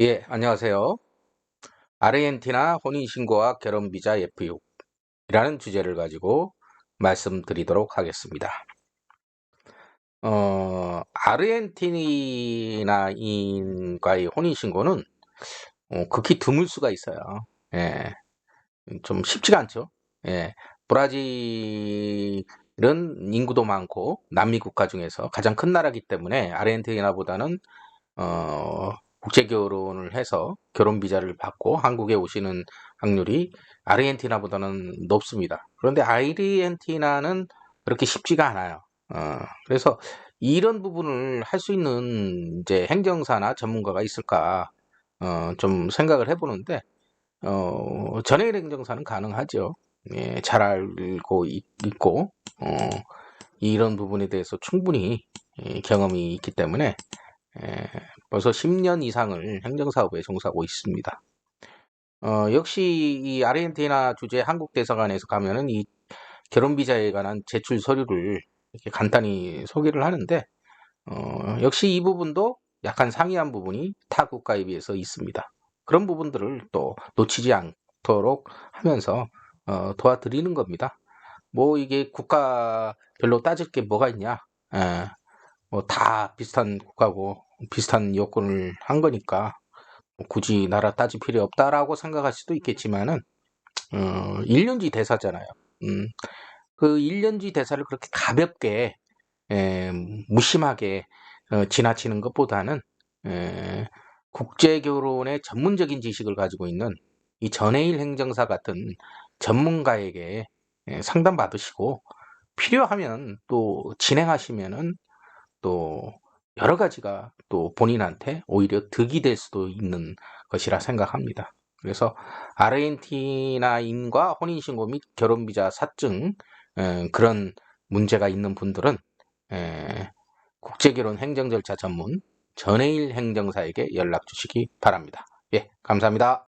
예, 안녕하세요. 아르헨티나 혼인신고와 결혼비자 F6이라는 주제를 가지고 말씀드리도록 하겠습니다. 어, 아르헨티나인과의 혼인신고는 어, 극히 드물 수가 있어요. 예, 좀 쉽지가 않죠. 예, 브라질은 인구도 많고 남미 국가 중에서 가장 큰 나라이기 때문에 아르헨티나보다는 어, 국제 결혼을 해서 결혼 비자를 받고 한국에 오시는 확률이 아르헨티나보다는 높습니다. 그런데 아르헨티나는 그렇게 쉽지가 않아요. 어, 그래서 이런 부분을 할 수 있는 이제 행정사나 전문가가 있을까 어, 좀 생각을 해보는데 어, 전해일 행정사는 가능하죠. 예, 잘 알고 있, 고 어, 이런 부분에 대해서 충분히 예, 경험이 있기 때문에 예, 벌써 10년 이상을 행정사업에 종사하고 있습니다. 어, 역시 이 아르헨티나 주재 한국 대사관에서 가면은 이 결혼 비자에 관한 제출 서류를 이렇게 간단히 소개를 하는데 어, 역시 이 부분도 약간 상이한 부분이 타 국가에 비해서 있습니다. 그런 부분들을 또 놓치지 않도록 하면서 어, 도와드리는 겁니다. 뭐 이게 국가별로 따질 게 뭐가 있냐? 예, 뭐다 비슷한 국가고 비슷한 요건을 한 거니까 뭐 굳이 나라 따질 필요 없다라고 생각할 수도 있겠지만은 어, 1년지 대사잖아요. 음, 그 1년지 대사를 그렇게 가볍게 에, 무심하게 어, 지나치는 것보다는 에, 국제 결혼의 전문적인 지식을 가지고 있는 이 전해일 행정사 같은 전문가에게 에, 상담 받으시고 필요하면 또 진행하시면은 또 여러 가지가 또 본인한테 오히려 득이 될 수도 있는 것이라 생각합니다. 그래서 아르헨티나인과 혼인신고 및 결혼비자 사증 에, 그런 문제가 있는 분들은 에, 국제결혼 행정 절차 전문 전해일 행정사에게 연락 주시기 바랍니다. 예, 감사합니다.